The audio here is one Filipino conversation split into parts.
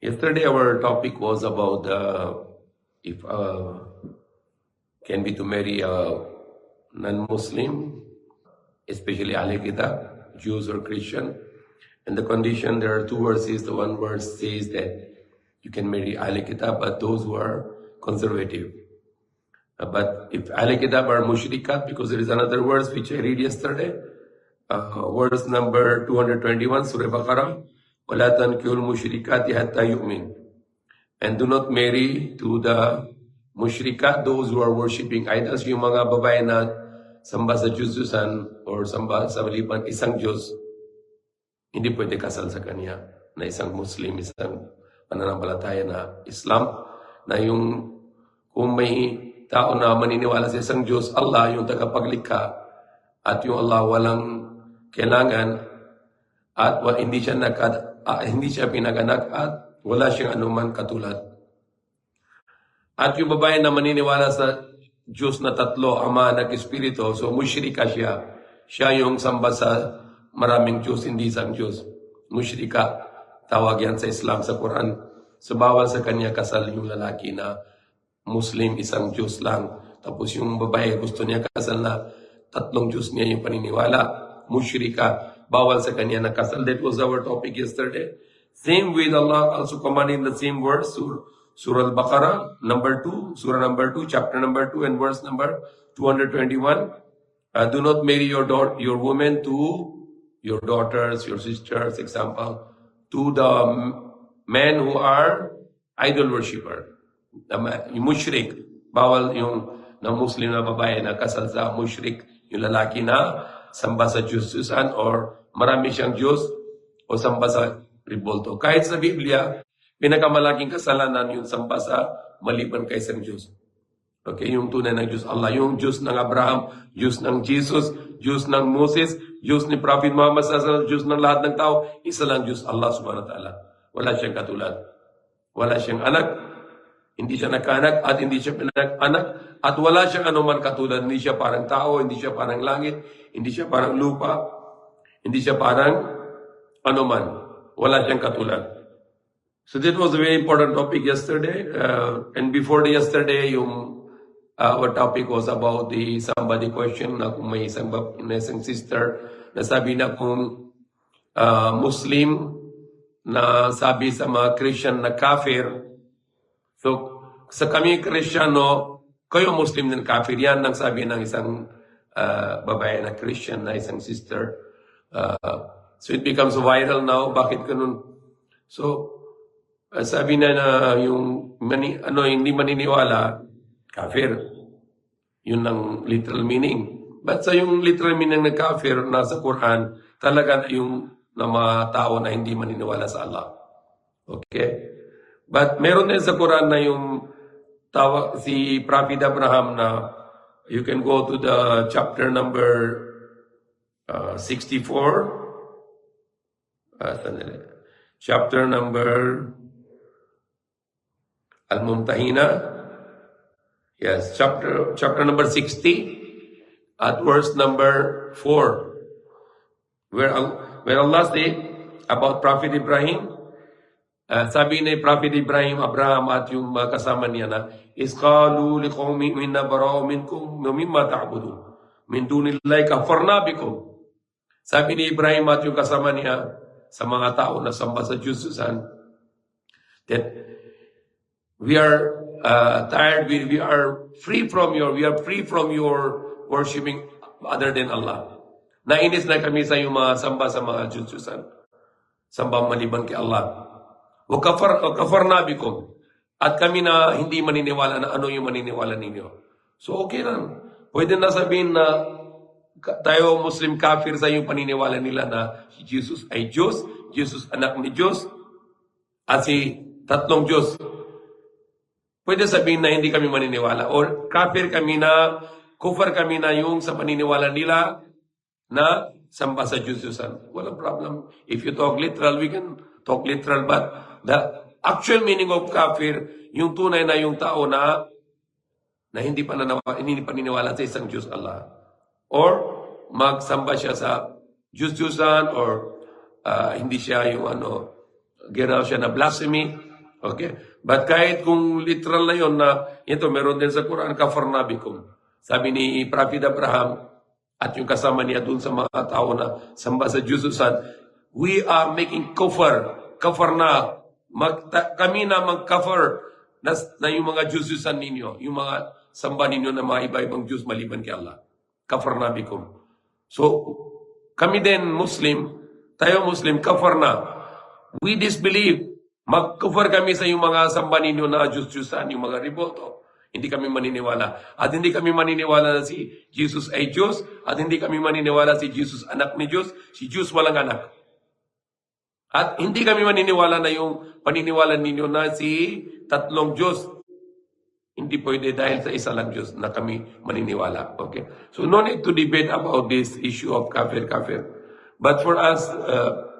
Yesterday, our topic was about uh, if uh, can be to marry a non-Muslim, especially Ahle Kitab, Jews or Christian. And the condition, there are two verses. The one verse says that you can marry Ahle Kitab, but those who are conservative. Uh, but if Ahle Kitab are mushrikat, because there is another verse which I read yesterday, uh, verse number 221, Surah Baqarah, وَلَا تَنْكِهُ الْمُشْرِكَاتِ حَتَّى يُؤْمِنُ And do not marry to the mushrikat, those who are worshipping idols, yung mga babae na samba sa Diyos-Diyosan or samba sa maliban isang Diyos, hindi pwede kasal sa kanya na isang Muslim, isang pananampalataya na Islam, na yung kung may tao na maniniwala sa isang Diyos, Allah yung tagapaglikha, at yung Allah walang kailangan, at wa, hindi siya nakad, ah, hindi siya pinaganak, at wala siyang anuman katulad. At yung babae na maniniwala sa Diyos na tatlo, Ama, Anak, Espiritu, so mushrika siya. Siya yung samba sa maraming Diyos, hindi isang Diyos. Mushrika, tawag yan sa Islam, sa Quran. So bawal sa kanya kasal yung lalaki na Muslim, isang Diyos lang. Tapos yung babae, gusto niya kasal na tatlong Diyos niya yung paniniwala. Mushrika, bawal sa kanya kasal. That was our topic yesterday. Same with Allah also commanding the same verse, Sur Surah Al-Baqarah, number 2, Surah number 2, chapter number 2, and verse number 221. Uh, do not marry your daughter, your woman to your daughters, your sisters, example, to the men who are idol worshipper. The mushrik, bawal yung na Muslim na babae na kasal sa mushrik, yung lalaki na samba sa Diyos-Diyosan or marami siyang Diyos o samba sa revolto. Kahit sa Biblia, pinakamalaking kasalanan yung samba sa maliban kay isang Diyos. Okay, yung tunay ng Diyos Allah, yung Diyos ng Abraham, Diyos ng Jesus, Diyos ng Moses, Diyos ni Prophet Muhammad sallallahu Diyos ng lahat ng tao, isa lang Diyos Allah subhanahu wa ta'ala. Wala siyang katulad. Wala siyang anak, hindi siya nagkaanak at hindi siya pinag-anak at wala siyang anuman katulad. Hindi siya parang tao, hindi siya parang langit, hindi siya parang lupa, hindi siya parang anuman. Wala siyang katulad. So that was a very important topic yesterday. Uh, and before yesterday, yung uh, our topic was about the somebody question na kung may isang, na isang sister na sabi na kung uh, Muslim na sabi sa mga Christian na kafir. So sa kami Kristiyano, kayo Muslim din kafir. Yan ang sabi ng isang uh, babae na Christian na isang sister. Uh, so it becomes viral now. Bakit ganun? So, Uh, sabi na na yung mani, ano hindi maniniwala kafir. Yun ang literal meaning. But sa yung literal meaning ng kafir nasa Quran, talaga yung na mga tao na hindi maniniwala sa Allah. Okay? But meron din sa Quran na yung tawa, si Prophet Abraham na you can go to the chapter number uh, 64. Uh, sandali. chapter number Al-Mumtahina. Yes, chapter chapter number 60 at verse number 4. Where, where Allah say about Prophet Ibrahim, uh, sabi ni Prophet Ibrahim, Abraham at yung mga kasama niya na, Iskalu liqawmi minna barao minkum mimma ta'budu. Min dunillahi kafarna bikum. Sabi ni Ibrahim at yung kasama niya sa mga tao na samba sa Diyos that we are uh, tired, we, we are free from your, we are free from your worshiping other than Allah. Nainis na kami sa yung mga samba sa mga Diyos-Diyosan. Samba maliban kay Allah. O kafar, o kafar. At kami na hindi maniniwala na ano yung maniniwala ninyo. So okay lang. Pwede na sabihin na tayo Muslim kafir sa yung paniniwala nila na si Jesus ay Diyos, Jesus anak ni Diyos, at si tatlong Diyos. Pwede sabihin na hindi kami maniniwala. Or kafir kami na, kufar kami na yung sa paniniwala nila na samba sa Diyos Diyosan. Walang problem. If you talk literal, we can talk literal. But the actual meaning of kafir, yung tunay na yung tao na na hindi pa nanawa, hindi paniniwala sa isang Diyos Allah. Or magsamba siya sa Diyos Diyosan or ah, hindi siya yung ano, ginawa siya na blasphemy Okay? But kahit kung literal na yon na ito, meron din sa Quran, kafarnabikum. Sabi ni Prophet Abraham at yung kasama niya dun sa mga tao na samba sa Jesusan, we are making kufar, kafar na, mag, ta- kami na mag-kafar na, na yung mga Jesusan ninyo, yung mga samba ninyo na mga iba-ibang Diyos maliban kay Allah. Kafarnabikum. So, kami din Muslim, tayo Muslim, kafar na. We disbelieve. Mag-kufar kami sa yung mga samba ninyo na Diyos-Diyosan, yung mga riboto. Hindi kami maniniwala. At hindi kami maniniwala na si Jesus ay Diyos. At hindi kami maniniwala si Jesus anak ni Diyos. Si Diyos walang anak. At hindi kami maniniwala na yung paniniwala ninyo na si tatlong Diyos. Hindi pwede dahil sa isa lang Diyos na kami maniniwala. Okay? So no need to debate about this issue of kafir, kafir. But for us, uh,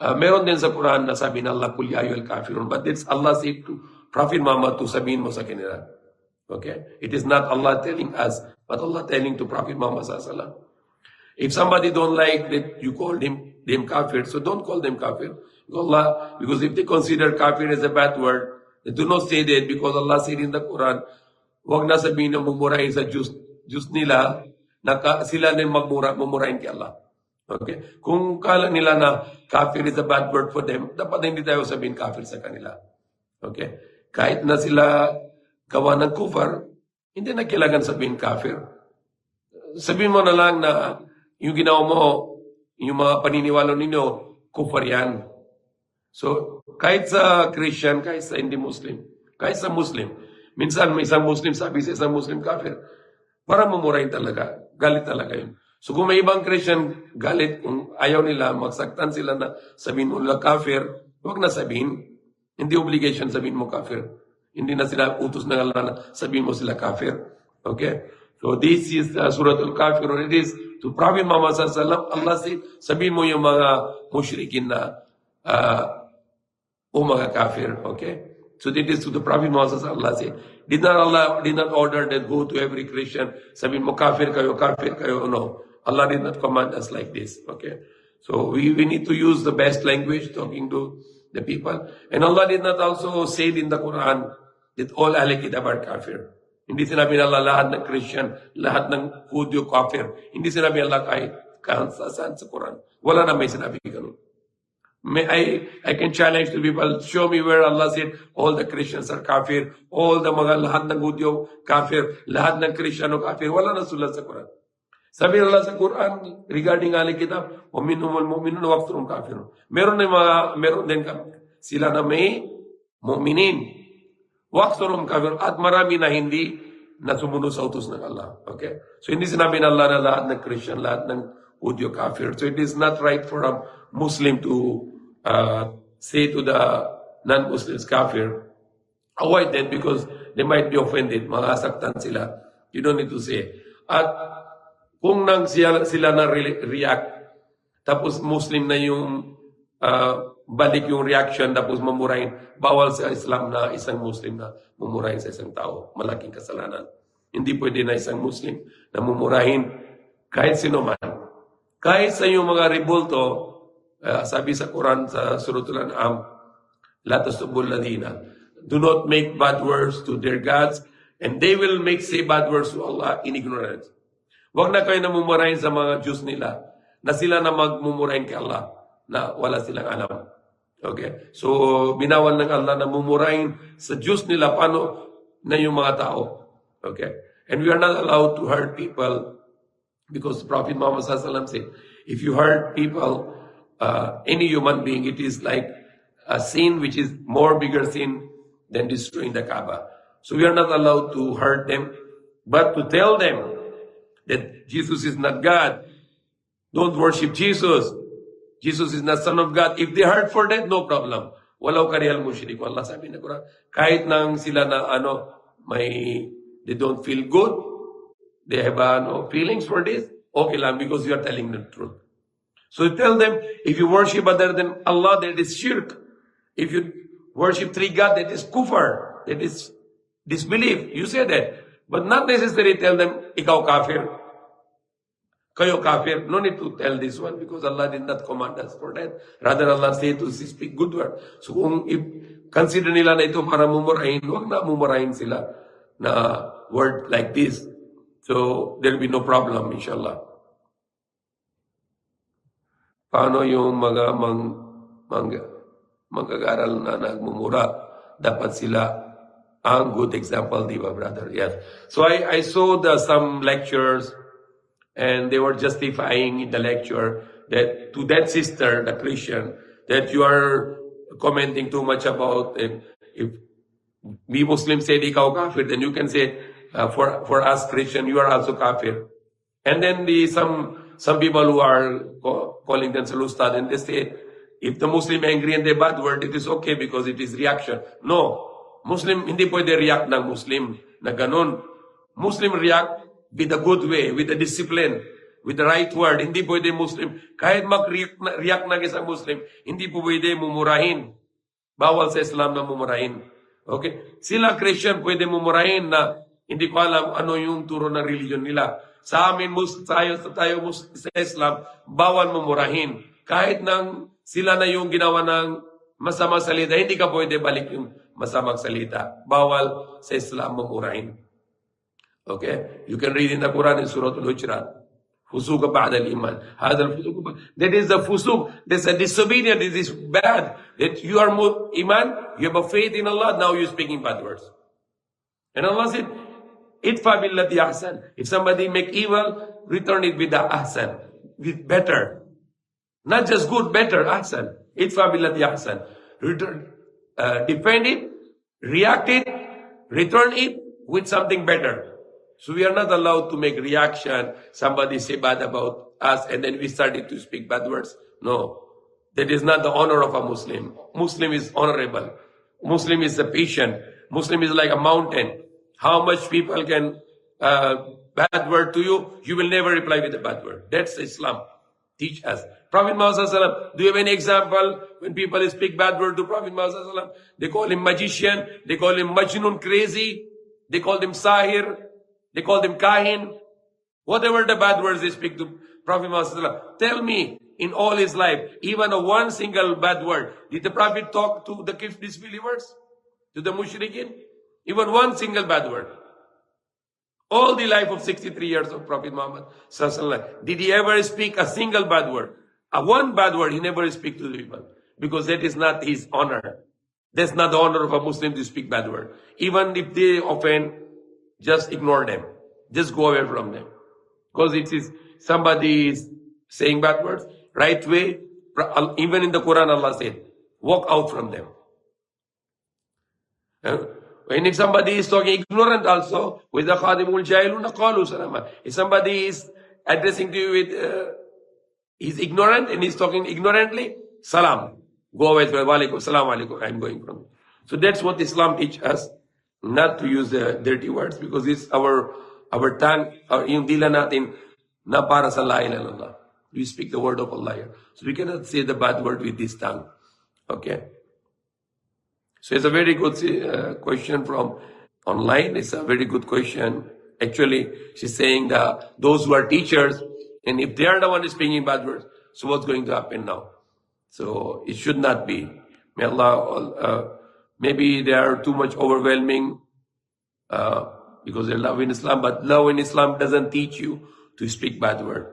uh, meron din sa Quran na sabi na Allah, kul ya kafirun. But it's Allah said to Prophet Muhammad to sabihin mo sa kanila. Okay? It is not Allah telling us, but Allah telling to Prophet Muhammad sallallahu. If somebody don't like that you call them them kafir, so don't call them kafir. Allah, because if they consider kafir as a bad word, they do not say that because Allah said in the Quran, huwag na sabihin na mumurahin sa Diyos, Diyos nila, na sila din magmura, mumurahin kay Allah. Okay? Kung kala nila na kafir is a bad word for them, dapat hindi tayo sabihin kafir sa kanila. Okay? Kahit na sila gawa ng kufar, hindi na kailangan sabihin kafir sabihin mo na lang na yung ginawa mo, yung mga paniniwala ninyo, kufar yan. So, kahit sa Christian, kahit sa hindi Muslim, kahit sa Muslim, minsan may isang Muslim sabi sa isang Muslim kafir, para mamurahin talaga. Galit talaga yun. So kung may ibang Christian galit, kung ayaw nila, magsaktan sila na sabihin mo nila kafir, huwag na sabihin. Hindi obligation sabihin mo kafir. Hindi na sila utos ng Allah na sabihin mo sila kafir. Okay? So this is uh, Surah Al-Kafir. It is to Prophet Muhammad Sallallahu Alaihi Wasallam, Allah said, sabihin mo yung mga mushrikin na uh, o mga kafir. Okay? So this is to the Prophet Wasallam. Allah said, did not Allah did not order that go to every Christian, sabihin mo kafir kayo, kafir kayo. No. Allah did not command us like this. Okay? So we, we need to use the best language talking to the people. And Allah did not also say in the Quran that all Ahl Kitab are kafir. Hindi sinabi ng Allah lahat ng Christian, lahat ng Hudyo kafir. Hindi sinabi Allah kahit kahit sa sa Quran. Wala na may sinabi ganun. May I, I can challenge the people, show me where Allah said all the Christians are kafir, all the mga lahat ng Hudyo kafir, lahat ng Kristiyano kafir. Wala na sulat sa Quran. Sabi Allah sa Quran regarding ahli kitab, wa minhumul mu'minun wa aktharuhum kafirun. Meron din mga meron din ka- sila na may mu'minin. Wa aktharuhum kafirun at marami na hindi na sumunod sa utos ng Allah. Okay? So hindi sinabi ng Allah na lahat ng Christian, lahat ng Udyo kafir. So it is not right for a Muslim to uh, say to the non-Muslims kafir. Avoid that because they might be offended. Makasaktan sila. You don't need to say. At kung nang sila, sila na re- react, tapos Muslim na yung uh, balik yung reaction, tapos mamurahin, bawal sa Islam na isang Muslim na mumurahin sa isang tao. Malaking kasalanan. Hindi pwede na isang Muslim na mumurahin kahit sino man. Kahit sa yung mga revolto, uh, sabi sa Quran sa Suratul An'am, La tasubul ladina. Do not make bad words to their gods, and they will make say bad words to Allah in ignorance. Huwag na kayo namumurahin sa mga Diyos nila, na sila na magmumurahin kay Allah, na wala silang alam. Okay? So, binawal ng Allah na mumurahin sa Diyos nila, paano na yung mga tao. Okay? And we are not allowed to hurt people because Prophet Muhammad said, if you hurt people, uh, any human being, it is like a sin which is more bigger sin than destroying the Kaaba. So we are not allowed to hurt them, but to tell them that Jesus is not God. Don't worship Jesus. Jesus is not Son of God. If they hurt for that, no problem. Walau karihal mushrik. Allah sabi na Quran. Kahit nang sila na ano, may, they don't feel good, they have uh, no feelings for this, okay lang because you are telling the truth. So tell them, if you worship other than Allah, that is shirk. If you worship three God, that is kufr, That is disbelief. You say that. But not necessarily tell them, ikaw kafir. Kayo kafir. No need to tell this one because Allah did not command us for that. Rather, Allah say to speak good word. So kung if consider nila na ito para mumurahin, huwag na mumurahin sila na word like this. So there will be no problem, inshallah. Paano yung mga mang, mang, magagaral na nagmumura? Dapat sila ang good example, di ba, brother? Yes. So I, I saw the, some lectures and they were justifying in the lecture that to that sister, the Christian, that you are commenting too much about if, if we Muslim said ikaw kafir, then you can say uh, for for us Christian you are also kafir. And then the some some people who are calling themselves ustad and they say if the Muslim angry and they bad word, it is okay because it is reaction. No. Muslim, hindi pwede react ng Muslim na ganun. Muslim react with a good way, with a discipline, with the right word. Hindi pwede Muslim, kahit mag-react na, react ng isang Muslim, hindi po pwede mumurahin. Bawal sa Islam na mumurahin. Okay? Sila Christian pwede mumurahin na hindi ko alam ano yung turo ng reliyon nila. Sa amin, mus, tayo, tayo mus, sa Islam, bawal mamurahin. Kahit nang sila na yung ginawa ng masamang salita, hindi ka pwede balik yung masamang salita. Bawal sa Islam mamurahin. Okay? You can read in the Quran in Surah Al-Hujrat. Fusuka ba'da al-iman. Hadal fusuka That is the fusuk. That's a disobedience. It is bad. That you are more iman, you have a faith in Allah, now you're speaking bad words. And Allah said, itfa billati ahsan if somebody make evil return it with the ahsan with better not just good better ahsan itfa billati ahsan return uh, defend it react it return it with something better so we are not allowed to make reaction. Somebody say bad about us and then we started to speak bad words. No. That is not the honor of a Muslim. Muslim is honorable. Muslim is a patient. Muslim is like a mountain. How much people can uh, bad word to you, you will never reply with a bad word. That's Islam. Teach us. Prophet Muhammad do you have any example when people speak bad word to Prophet Muhammad They call him magician. They call him majnun crazy. They call him sahir. They call him kahin. Whatever the bad words they speak to Prophet Muhammad Tell me, in all his life, even a one single bad word, did the Prophet talk to the disbelievers? To the mushrikeen? Even one single bad word. All the life of 63 years of Prophet Muhammad did he ever speak a single bad word? A one bad word he never speak to the people. Because that is not his honor. That's not the honor of a Muslim to speak bad word. Even if they offend, just ignore them. Just go away from them. Because it is somebody is saying bad words, right way. Uh, even in the Quran, Allah said, walk out from them. When if somebody is talking ignorant also, with the khadimul jahiluna qalu salama. If somebody is addressing to you with, uh, he's ignorant and he's talking ignorantly, salam. Go away walaikum, salam alaikum, I'm going from. So that's what Islam teach us, not to use the dirty words because it's our, our tongue, our, yung dila natin na para sa la ilaha. We speak the word of Allah here. So we cannot say the bad word with this tongue. Okay? So it's a very good uh, question from online. It's a very good question. Actually, she's saying that those who are teachers, and if they are the one speaking bad words, so what's going to happen now? So it should not be. May Allah, uh, maybe they are too much overwhelming uh, because they love in Islam, but love in Islam doesn't teach you to speak bad word.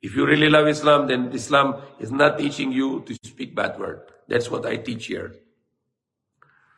If you really love Islam, then Islam is not teaching you to speak bad word. That's what I teach here.